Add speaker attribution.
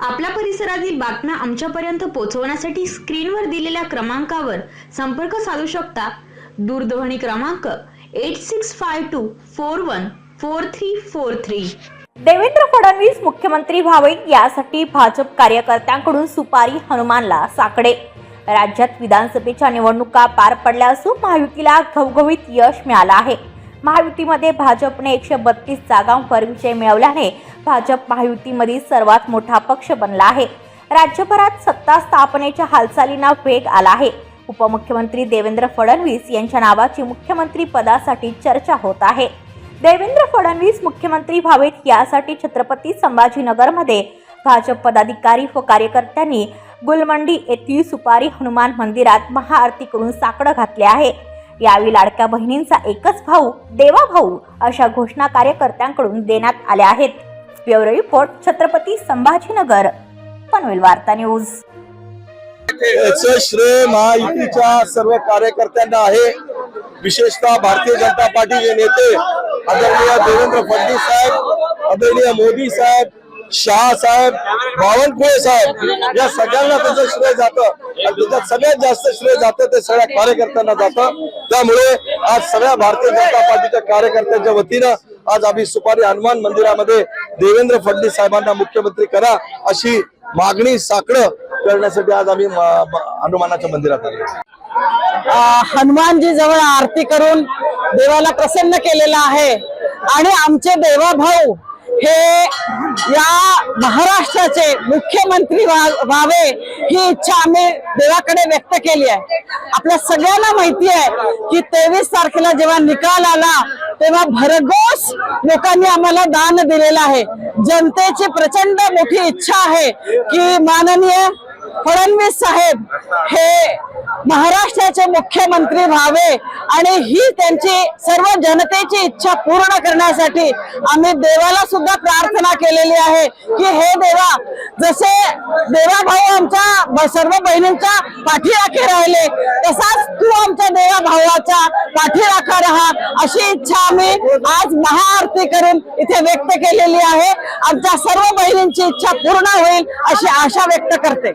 Speaker 1: आपल्या परिसरातील बातम्या आमच्यापर्यंत पोहोचवण्यासाठी स्क्रीनवर दिलेल्या क्रमांकावर संपर्क साधू शकता. दूरध्वनी क्रमांक eight six five two four one four three four three.
Speaker 2: Devendra Fadnavis मुख्यमंत्री व्हावे यासाठी भाजप कार्यकर्त्यांकडून सुपारी हनुमानला साकडे. राज्यात विधानसभेच्या निवडणुका पार पडल्या असून महायुतीला घवघवीत यश मिळालं आहे. महायुतीमध्ये भाजपने एकशे बत्तीस जागांवर विजय मिळवल्याने भाजप महायुतीमधील सर्वात मोठा पक्ष बनला आहे. राज्यभरात सत्ता स्थापनेच्या हालचालींना वेग आला आहे. उपमुख्यमंत्री देवेंद्र फडणवीस यांच्या नावाची मुख्यमंत्री पदासाठी चर्चा होत आहे. देवेंद्र फडणवीस मुख्यमंत्री व्हावेत यासाठी छत्रपती संभाजीनगरमध्ये भाजप पदाधिकारी व कार्यकर्त्यांनी गुलमंडी येथील सुपारी हनुमान मंदिरात महाआरती करून साकडं घातले आहे. यावेळी लाडक्या बहिणींचा एकच भाऊ देवा भाऊ अशा घोषणा कार्यकर्त्यांकडून देण्यात आल्या आहेत. Bureau report Chhatrapati Sambhajinagar. Panvel Varta news.
Speaker 3: याचं श्रेय महायुतीच्या सर्व कार्यकर्त्यांना आहे. विशेषतः भारतीय जनता पार्टीचे नेते आदरणीय देवेंद्र फडणवीस साहेब आदरणीय मोदी साहेब शहा साहेब बावनकुळे साहेब या सगळ्यांना त्याचं श्रेय जातं. आणि त्याच्यात सगळ्यात जास्त श्रेय जातं ते सगळ्या कार्यकर्त्यांना जातं. त्यामुळे आज सगळ्या भारतीय जनता पार्टीच्या कार्यकर्त्यांच्या वतीनं आज आम्ही सुपारी हनुमान मंदिरामध्ये देवेंद्र फडणवीस साहेबांना मुख्यमंत्री करा अशी मागणी साकडं करण्यासाठी आज आम्ही हनुमानाच्या मंदिरात आलो.
Speaker 4: हनुमानजी जवळ आरती करून देवाला प्रसन्न केलेला आहे. आणि आमचे देवा भाऊ हे या महाराष्ट्राचे मुख्यमंत्री व्हावे ही इच्छा आम्ही देवाकडे व्यक्त केली आहे. आपल्या सगळ्यांना माहिती आहे की तेवीस तारखेला जेव्हा निकाल आला तेव्हा भरघोस लोकांनी आम्हाला दान दिलेलं आहे. जनतेची प्रचंड मोठी इच्छा आहे की माननीय फडणवीस साहेब हे महाराष्ट्राचे मुख्यमंत्री व्हावे आणि ही त्यांची सर्व जनतेची इच्छा पूर्ण करण्यासाठी आम्ही देवाला सुद्धा प्रार्थना केलेली आहे की हे देवा जसे देवा भाऊ आमच्या सर्व बहिणींच्या पाठीराखे राहिले तसाच तू आमच्या देवा भावाच्या पाठीराखा राहा. अशी इच्छा आम्ही आज महाआरती करून इथे व्यक्त केलेली आहे. आमच्या सर्व बहिणींची इच्छा पूर्ण होईल अशी आशा व्यक्त करते.